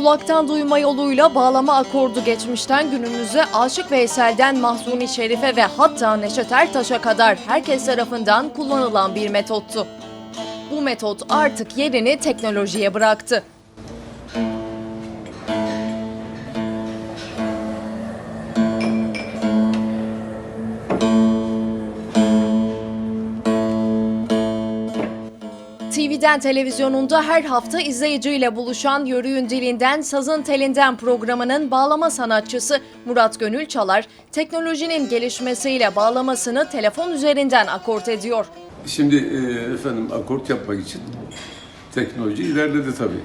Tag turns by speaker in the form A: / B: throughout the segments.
A: Kulaktan duyma yoluyla bağlama akordu geçmişten günümüze Aşık Veysel'den Mahzuni Şerife ve hatta Neşet Ertaş'a kadar herkes tarafından kullanılan bir metottu. Bu metot artık yerini teknolojiye bıraktı. TV'den televizyonunda her hafta izleyiciyle buluşan Yörüğün Dilinden Sazın Telinden programının bağlama sanatçısı Murat Gönül Çalar, teknolojinin gelişmesiyle bağlamasını telefon üzerinden akort ediyor.
B: Şimdi e, efendim akort yapmak için teknoloji ilerledi tabii.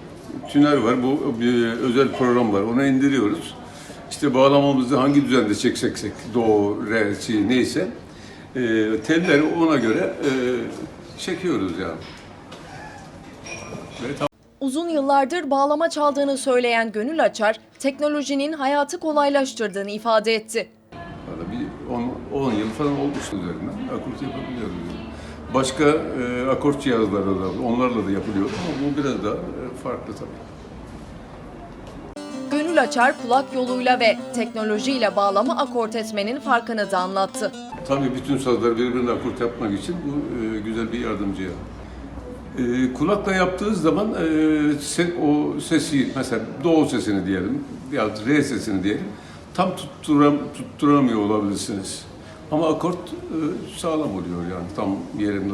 B: Tüner var, bu bir özel program var. Ona indiriyoruz. İşte bağlamamızı hangi düzende çekseksek, do, re, si neyse e, telleri ona göre e, çekiyoruz yani.
A: Uzun yıllardır bağlama çaldığını söyleyen Gönül Açar, teknolojinin hayatı kolaylaştırdığını ifade etti.
B: Valla bir 10 yıl falan olmuştu üzerinden akort yapabiliyoruz. Başka e, akort cihazları da onlarla da yapılıyor ama bu biraz daha e, farklı tabii.
A: Gönül Açar kulak yoluyla ve teknolojiyle bağlama akort etmenin farkını da anlattı.
B: Tabii bütün sazlar birbirine akort yapmak için bu e, güzel bir yardımcı. yani. E, kulakla yaptığı zaman e, se- o sesi mesela do sesini diyelim ya re sesini diyelim tam tutturam tutturamıyor olabilirsiniz. Ama akort e, sağlam oluyor yani tam yerinde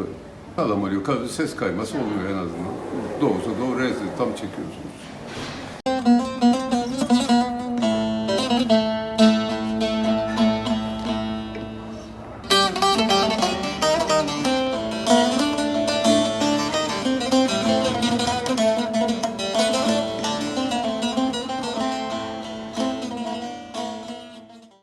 B: sağlam oluyor. Ses kayması olmuyor en azından. Doğusa do re tam çekiyorsunuz.